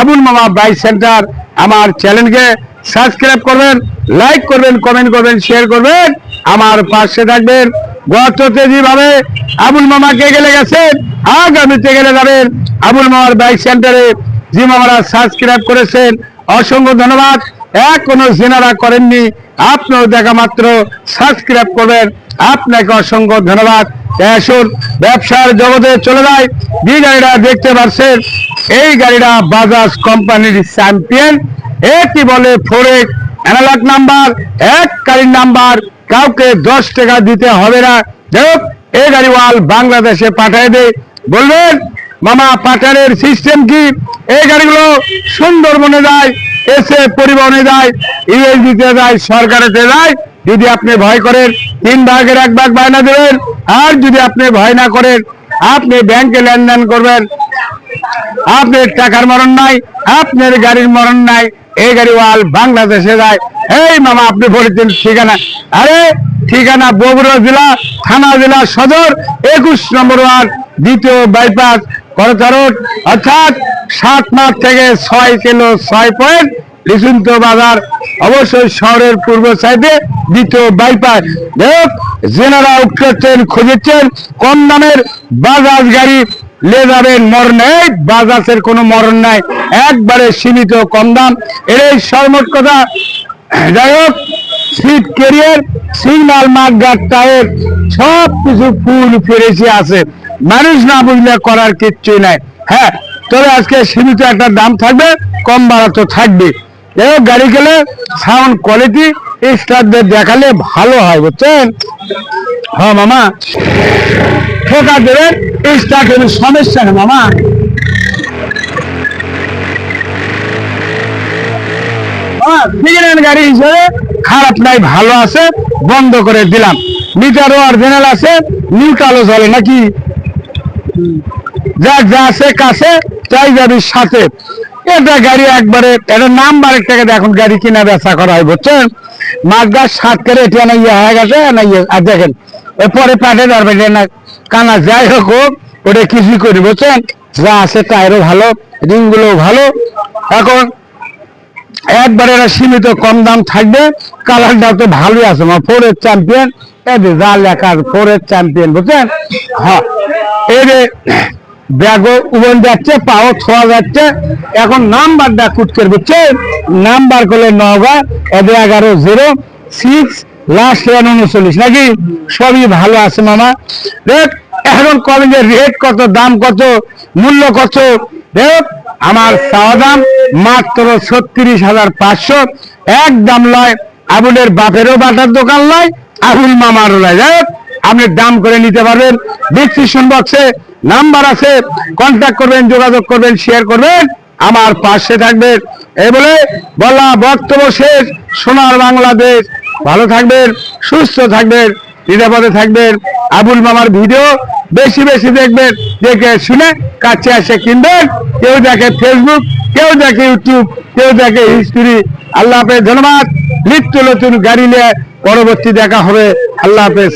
আবুল মামা bike centre আমার চ্যানেলকে সাবস্ক্রাইব করবেন, লাইক করবেন, কমেন্ট করবেন শেয়ার করবেন। আমার পাশে থাকবেন গততে যেভাবে আবুল মামাকে গেলে গেছেন, আগামীতে গেলে যাবেন। আবুল মামার বাইক সেন্টারে যে মামারা সাবস্ক্রাইব করেছেন। অসংখ্য ধন্যবাদ। এখনও জেনারা করেননি, আপনিও দেখা মাত্র সাবস্ক্রাইব করবেন। আপনাকে অসংখ্য ধন্যবাদ। আসুন ব্যবসার জগতে চলে যায়। যে গাড়িটা দেখতে পাচ্ছেন, এই গাড়িটা বাজাজ কোম্পানির চ্যাম্পিয়ন এটি বলে ফোরেক অ্যানালগ নাম্বার এক গাড়ির নাম্বার কাউকে দশ টাকা দিতে হবে না। যাই এই গাড়িওয়াল বাংলাদেশে পাঠিয়ে দেয় বলবেন, মামা, পাঠানের সিস্টেম কি? এই গাড়িগুলো সুন্দরবনে যায়, এসে পরিবহনে যায়, ইউএসডিতে যায়, সরকারেতে যায়। যদি আপনি ভয় করেন, তিন ভাগের এক ভাগ বায়না দেবেন। আর যদি আপনি ভয় না করেন, আপনি ব্যাংকে লেনদেন করবেন। আপনার টাকার মরণ নাই, আপনার গাড়ির মরণ নাই, এই গাড়ি ওয়াল বাংলাদেশে যায়। এই মামা, আপনি বলেছেন ঠিকানা। আরে, ঠিকানা বগুড়া জেলা, থানা জেলা সদর, একুশ নম্বর ওয়ার্ড, দ্বিতীয় বাইপাস করতারট অর্থাৎ সাত মাস থেকে ছয় কিলো ছয় পয়েন্ট লিসুন্ত বাজার, অবশ্যই শহরের পূর্ব সাইডে দ্বিতীয় বাইপাস দেখ জেনারা উঠছেন খুঁজেছেন, কম দামের বাজাজ গাড়ি লে যাবেন মরণ নেই, বাজাজের কোনো মরণ নাই, একবারে সীমিত কম দাম। এর সর্বমোট কথা। যাই হোক seat carrier signal mudguard tyre সব কিছু ফুল ফিরেছি আছে। মানুষ না বুঝলে করার কিচ্ছুই নাই। হ্যাঁ তবে আজকে সীমিত একটা দাম থাকবে, কম বাড়া তো থাকবে এই গাড়ি গেলে সাউন্ড কোয়ালিটি স্টারদের দেখালে ভালো হয় বুঝছেন? হ্যাঁ মামা। ঠোকা দেবেন স্টার সমস্যা না মামা। হ্যাঁ, গাড়ি হিসেবে খারাপ নাই ভালো আছে বন্ধ করে দিলাম। মিটারও অরিজিনাল আছে নিউট্রালও চলে নাকি? যা যা আছে কাছে তাই যাবি সাথে। এটা গাড়ি একবারে, এটা নাম্বার থেকে এখন গাড়ি কিনা বেচা করা হয়, বুঝছেন? মাছগাছ সাত করে এটা না ইয়ে হয়ে গেছে, না ইয়ে আর দেখেন এরপরে পাঠে ধরবে না কানা যাই হোক হোক, ওটা কিছু করি, বুঝছেন? যা আছে টায়ারও ভালো রিংগুলো ভালো। এখন একবারে এটা সীমিত কম দাম থাকবে কালারটা তো ভালোই আছে, আমার ফোরের চ্যাম্পিয়ন এই যে যা লেখা ফোরের চ্যাম্পিয়ন বুঝছেন? হ্যাঁ এই যে ব্যাগও উবন যাচ্ছে, পাও ছোঁয়া যাচ্ছে। এখন নাম্বারটা কুটকের বুঝছেন নাম্বার করলে নগা, এদের এগারো জিরো সিক্স লাস্ট ওয়ান উনচল্লিশ। নাকি? সবই ভালো আছে মামা। রেট এখন কলেজের রেট কত, দাম কত, মূল্য কত? রেট আমার চাওয়া দাম মাত্র ছত্রিশ হাজার পাঁচশো। এক দাম লয়, আবুলের বাপেরও বাটার দোকান লয়, আবুল মামারও লয়। হোক আপনি দাম করে নিতে পারবেন। ডিসক্রিপশন বক্সে নাম্বার আছে কন্ট্যাক্ট করবেন, যোগাযোগ করবেন শেয়ার করবেন, আমার পাশে থাকবেন। এই বলে বলা বক্তব্য শেষ। সোনার বাংলাদেশ। ভালো থাকবেন, সুস্থ থাকবেন, নিরাপদে থাকবেন। আবুল মামার ভিডিও বেশি বেশি দেখবেন, দেখে শুনে কাছে এসে কিনবেন। কেউ দেখে ফেসবুক কেউ দেখে ইউটিউব কেউ দেখে হিস্ট্রি আল্লাহ হাফেজ, ধন্যবাদ। নিত্য নতুন গাড়ি নিয়ে পরবর্তী দেখা হবে। আল্লাহ হাফেজ।